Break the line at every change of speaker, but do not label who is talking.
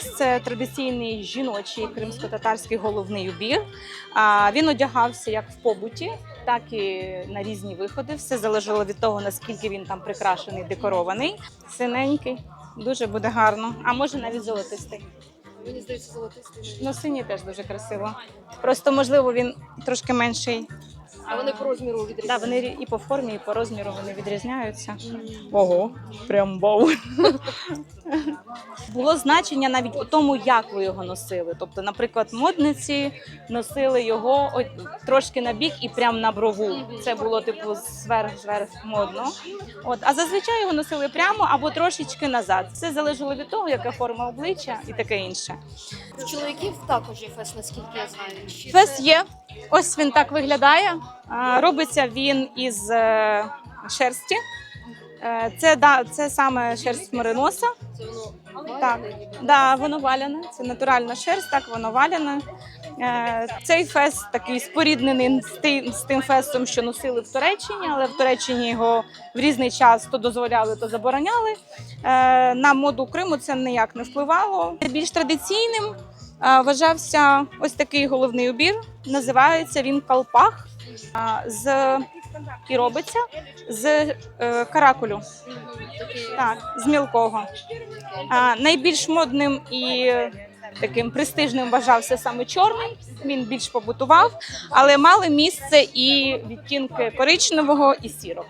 фест це традиційний жіночий кримсько-татарський головний убір. А, Він одягався як в побуті, так і на різні виходи. Все залежало від того, наскільки він там прикрашений, декорований. Синенький, дуже буде гарно. А може навіть золотистий.
Мені здається, золотистий.
Ну, синій теж дуже красиво. Просто можливо він трошки менший.
А вони по розміру
Да, вони і по формі, і по розміру вони відрізняються. Ого, прям вау. Було значення навіть у тому, як ви його носили. Тобто, наприклад, модниці носили його трошки на бік і прям на брову. Це було типу зверх зверх модно. От, а зазвичай його носили прямо або трошечки назад. Це залежало від того, яка форма обличчя і таке інше.
У чоловіків також є фест, наскільки я знаю. Чи
Фес є. Ось він так виглядає. Робиться він із е, шерсті. Е, Це, да, це саме шерсть мериноса.
Це воно
Так, да, воно валяне. Це натуральна шерсть, так воно валяне. Е, Цей фес такий споріднений з тим, з тим фесом, що носили в Туреччині, але в Туреччині його в різний час то дозволяли, то забороняли. Е, На моду Криму це ніяк не впливало. Більш традиційним е, вважався ось такий головний убір. Називається він калпах. З і робиться з е, каракулю, так, з мілкого. А, найбільш модним і таким престижним вважався саме чорний. Він більш побутував, але мали місце і відтінки коричневого і сірого.